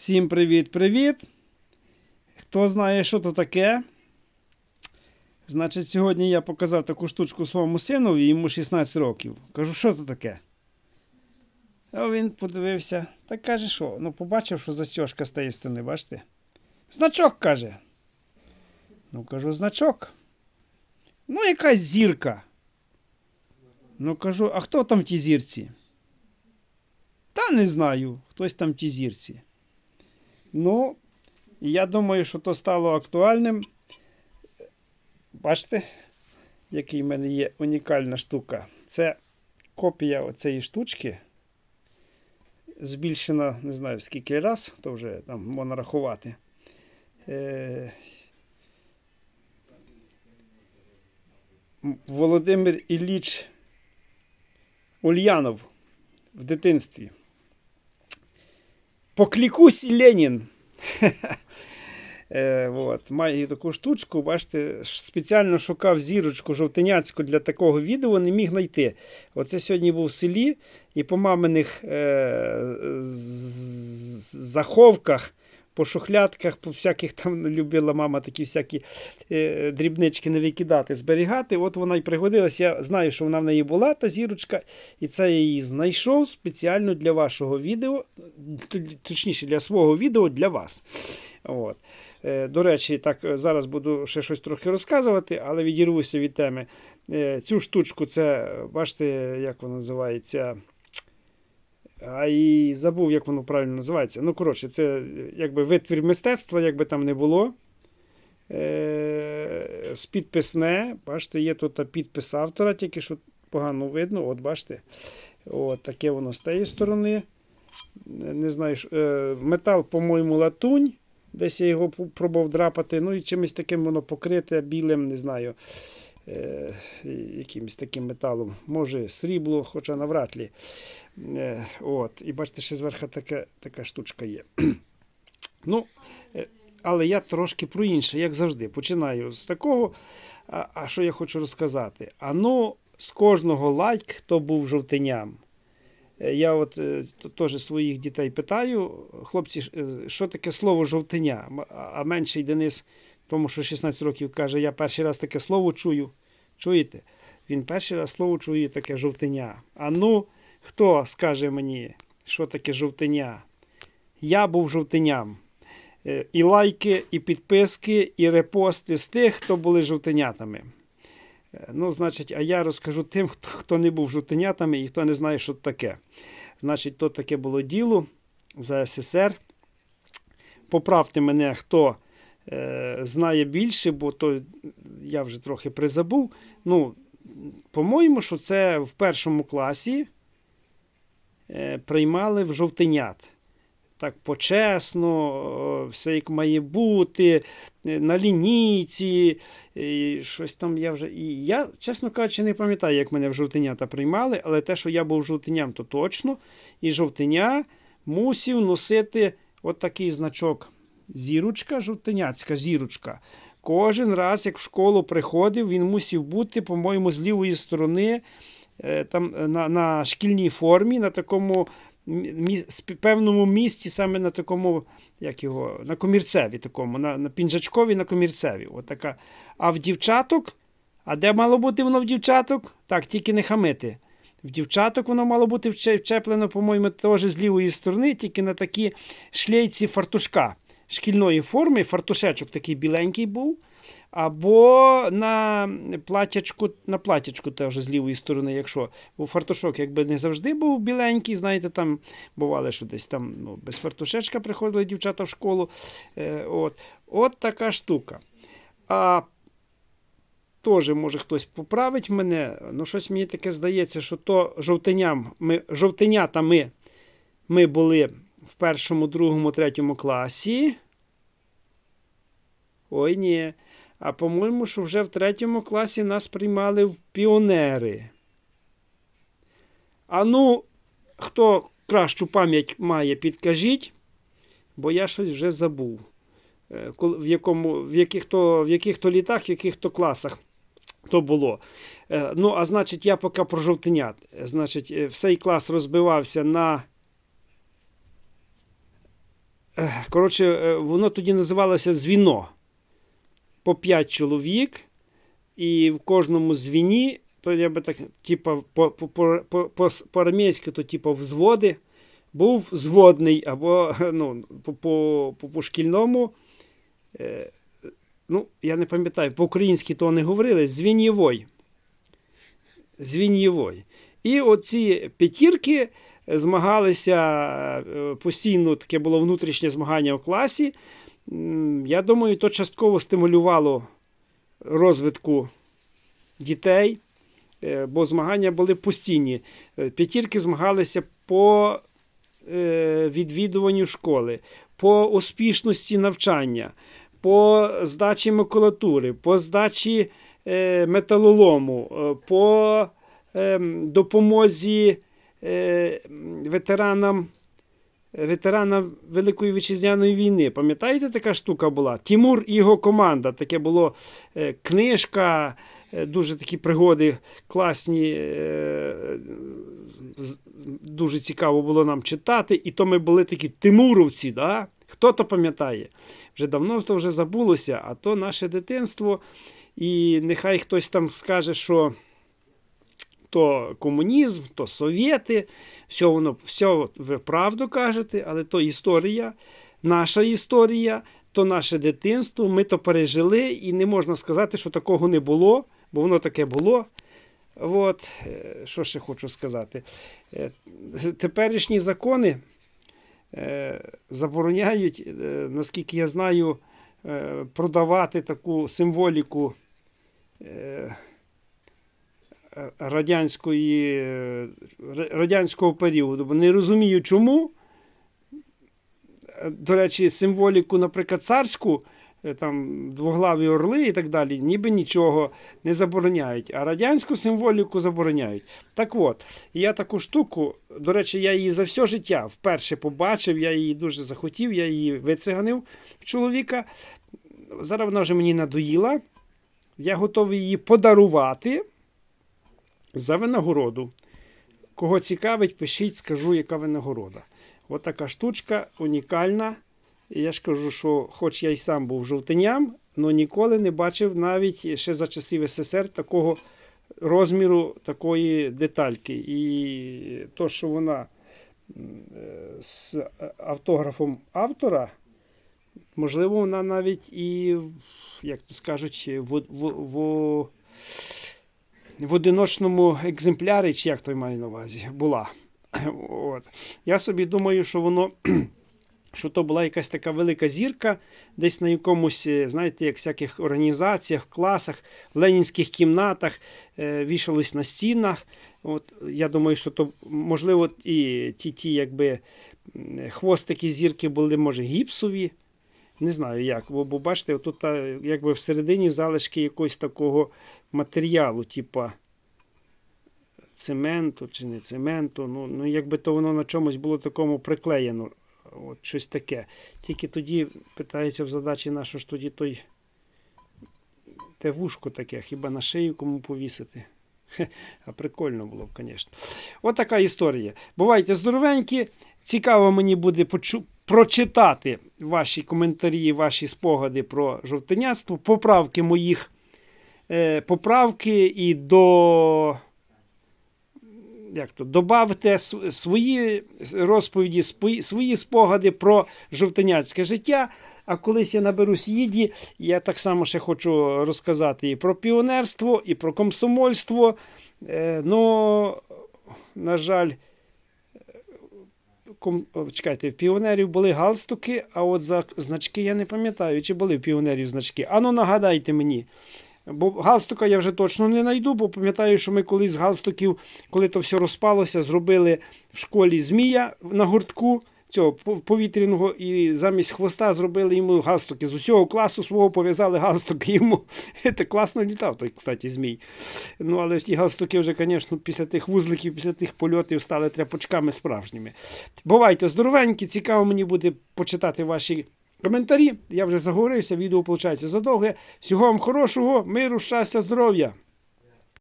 Всім привіт-привіт! Хто знає, що то таке? Значить, сьогодні я показав таку штучку своєму синові, йому 16 років. Кажу, що то таке? А він подивився та каже, що? Ну, побачив, що застежка з тієї сторони, бачите? Значок каже. Ну, кажу, значок. Ну, якась зірка. Ну, кажу, а хто там в тій зірці? Та не знаю, хтось там в тій зірці. Ну, я думаю, що то стало актуальним. Бачите, який в мене є унікальна штука. Це копія оцієї штучки. Збільшена, не знаю скільки раз, то вже там можна рахувати. Е... Володимир Ілліч Ульянов в дитинстві. Поклікусь Ленін. Е, от, Маю таку штучку, бачите, спеціально шукав зірочку жовтеняцьку для такого відео, не міг знайти. Оце сьогодні був в селі, і по маминих е, заховках, по шухлядках, по всяких там любила мама такі всякі е, дрібнички не викидати, зберігати. От вона й пригодилась. Я знаю, що вона в неї була, та зірочка, і це я її знайшов спеціально для вашого відео, точніше, для свого відео для вас. От. Е, До речі, так е, зараз буду ще щось трохи розказувати, але відірвуся від теми. Е, Цю штучку, це, бачите, як воно називається. А і забув, як воно правильно називається. Ну, коротше, це е, якби витвір мистецтва, як би там не було. Е, підписне. Бачите, є тут підпис автора, тільки що погано видно. От бачите. От таке воно з тієї сторони. Не знаю, е, метал, по-моєму, латунь. Десь я його пробував драпати. Ну і чимось таким воно покрите білим, не знаю. Е, якимось таким металом. Може, срібло, хоча навряд ли. Е, от. І бачите, ще зверху така, така штучка є. ну, е, але я трошки про інше, як завжди. Починаю з такого. А, а що я хочу розказати? А ну, з кожного лайк, хто був жовтеням. Е, Я от теж своїх дітей питаю, хлопці, що таке слово А а менший Денис, тому що 16 років каже, я перший раз таке слово чую. Чуєте? Він перший раз слово чує таке жовтеня. А ну, хто скаже мені, що таке жовтеня? Я був жовтеням. Е, І лайки, і підписки, і репости з тих, хто були жовтенятами. Е, Ну, значить, а я розкажу тим, хто, не був жовтенятами і хто не знає, що таке. Значить, то таке було діло за СССР. Поправте мене, хто знає більше, бо то я вже трохи призабув. Ну, по-моєму, що це в першому класі е, приймали в жовтенят. Так почесно, все як має бути, е, на лінійці, і щось там я вже. І я, чесно кажучи, не пам'ятаю, як мене в жовтенята приймали, але те, що я був жовтеням, то точно. І жовтеня мусив носити от такий значок. Зірочка, жовтеняцька зірочка. Кожен раз, як в школу приходив, він мусив бути, по-моєму, з лівої сторони, е, там, е, на, на шкільній формі, на такому певному місці, саме на такому, як його, на комірцеві такому, на, на пінжачкові, на комірцеві. От така. А в дівчаток, а де мало бути воно в дівчаток? Так, тільки не хамити. В дівчаток воно мало бути вчеплено, по-моєму, теж з лівої сторони, тільки на такі шлейці фартушка шкільної форми, фартушечок такий біленький був. Або на платячку, на платячку теж з лівої сторони, якщо бо фартушок якби не завжди був біленький, знаєте, там бували, що десь там ну, без фартушечка приходили дівчата в школу. Е, от. от така штука. А теж, може, хтось поправить мене, ну щось мені таке здається, що то жовтеням, ми, жовтенятами ми були в першому, другому, третьому класі. Ой ні. А по-моєму, що вже в третьому класі нас приймали в піонери. А ну, хто кращу пам'ять має, підкажіть, бо я щось вже забув. Е, В, якому, в, яких то, в яких то літах, в яких то класах то було. Е, Ну, а значить, я поки про жовтенят. Значить, е, всей клас розбивався на Коротше, е, воно тоді називалося звіно. По 5 чоловік, і в кожному звіні, то я би так, типа, по, по, то типа взводи, був зводний, або ну, по, шкільному. Е, ну, я не пам'ятаю, по-українськи то не говорили, звінєвой. Звінєвой. І оці п'ятірки змагалися е, постійно, таке було внутрішнє змагання в класі. Я думаю, то частково стимулювало розвитку дітей, е, бо змагання були постійні. Е, П'ятірки змагалися по відвідуванню школи, по успішності навчання, по здачі макулатури, по здачі металолому, по ем, допомозі ветеранам. Ветеранам Великої Вітчизняної війни. Пам'ятаєте, така штука була? Тімур і його команда. Таке було е, книжка, е, дуже такі пригоди класні. е, Дуже цікаво було нам читати. І то ми були такі тимуровці. Да? Хто то пам'ятає? Вже давно то вже забулося, а то наше дитинство. І нехай хтось там скаже, що то комунізм, то совєти, все воно, все ви правду кажете, але то історія, наша історія, то наше дитинство, ми то пережили, і не можна сказати, що такого не було, бо воно таке було. От, е, що ще хочу сказати. Е, Теперішні закони е, забороняють, наскільки я знаю, продавати таку символіку. Радянської, е, радянського періоду. Бо не розумію, чому. Е, До речі, символіку, наприклад, царську, е, там двоглаві орли і так далі, ніби нічого не забороняють, а радянську символіку забороняють. Так от, я таку штуку, до речі, я її за все життя вперше побачив, я її дуже захотів, я її вициганив в чоловіка. Зараз вона вже мені надоїла. Я готовий її подарувати за винагороду. Кого цікавить, пишіть, скажу, яка винагорода. От така штучка унікальна. Я ж кажу, що хоч я й сам був жовтеням, але ніколи не бачив навіть ще за часів СССР такого розміру такої детальки. І то, що вона е, з автографом автора, можливо, вона навіть і, як то скажуть, в, в, в, в одиночному екземплярі, чи як той має на увазі, була. От. Я собі думаю, що воно. Що то була якась така велика зірка, десь на якомусь, е, знаєте, як всяких організаціях, класах, в ленінських кімнатах е, вішались на стінах. От, я думаю, що то, можливо, і ті, ті якби, хвостики зірки були, може, гіпсові. Не знаю як. Бо, бо бачите, тут якби всередині залишки якогось такого матеріалу, типа цементу чи не цементу. Ну, ну якби то воно на чомусь було такому приклеєно. От щось таке. Тільки тоді питається в задачі на що ж тоді той те вушко таке, хіба на шию кому повісити. А прикольно було б, звісно. От історія. Бувайте здоровенькі. Цікаво мені буде почу... прочитати ваші коментарі, ваші спогади про жовтеняцтво, поправки моїх е, поправки і до. Як то, добавте свої розповіді, свої спогади про жовтеняцьке життя. А колись я наберусь їді, я так само ще хочу розказати і про піонерство, і про комсомольство. Е, ну, на жаль, чекайте, в піонерів були галстуки, а от за значки я не пам'ятаю, чи були в піонерів значки. Ану, нагадайте мені. Бо галстука я вже точно не знайду, бо пам'ятаю, що ми колись з галстуків, коли то все розпалося, зробили в школі змія на гуртку цього повітряного, і замість хвоста зробили йому галстуки. З усього класу свого пов'язали галстуки йому. Це класно літав той, кстати, змій. Ну, але ті галстуки вже, звісно, після тих вузликів, після тих польотів стали тряпочками справжніми. Бувайте здоровенькі, цікаво мені буде почитати ваші коментарі. Я вже заговорився, відео виходить задовге. Всього вам хорошого, миру, щастя, здоров'я!